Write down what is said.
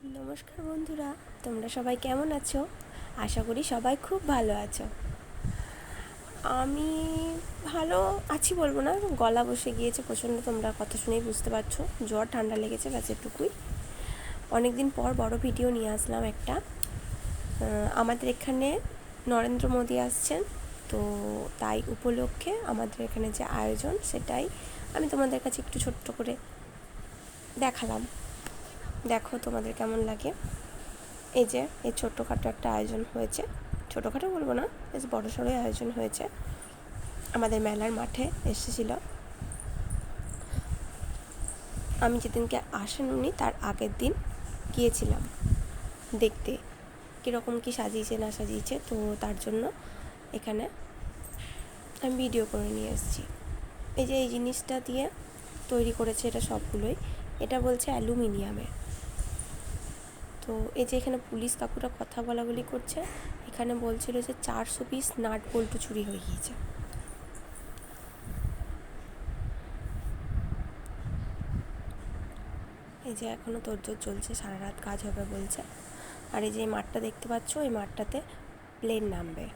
নমস্কার বন্ধুরা, তোমরা সবাই কেমন আছো? আশা করি সবাই খুব ভালো আছো। আমি ভালো আছি বলব না, গলা বসে গিয়েছে প্রচণ্ড, তোমরা কথা শুনেই বুঝতে পারছ। জ্বর, ঠান্ডা লেগেছে, ব্যাস এটুকুই। অনেক দিন পর বড় ভিডিও নিয়ে আসলাম একটা। আমাদের এখানে নরেন্দ্র মোদী আসছেন, তো তাই উপলক্ষে আমাদের এখানে যে আয়োজন, সেটাই আমি তোমাদের কাছে একটু ছোট্ট করে দেখালাম। দেখো তোমাদের কেমন লাগে। এই যে, এই ছোটোখাটো একটা আয়োজন হয়েছে। ছোটোখাটো বলব না, বেশ বড় সড়োই আয়োজন হয়েছে। আমাদের মেলার মাঠে এসেছিল। আমি যেদিনকে আসেন উনি, তার আগের দিন গিয়েছিলাম দেখতে। কীরকম কী সাজিয়েছে, না সাজিয়েছে, তো তার জন্য এখানে আমি ভিডিও করে নিয়ে এসেছি। এই যে, এই জিনিসটা দিয়ে তৈরি করেছে এটা সবগুলোই। এটা বলছে অ্যালুমিনিয়ামের। তো এই যে এখানে পুলিশ কাকুরা কথা বলা বলি করছে, এখানে বলছিল যে চারশো পিস নাট বল্টু চুরি হয়ে গিয়েছে। এই যে এখনও তোরজোর চলছে, সারা রাত কাজ হবে বলছে। আর এই যে মাঠটা দেখতে পাচ্ছ এই মাঠটাতে প্লেন নামবে।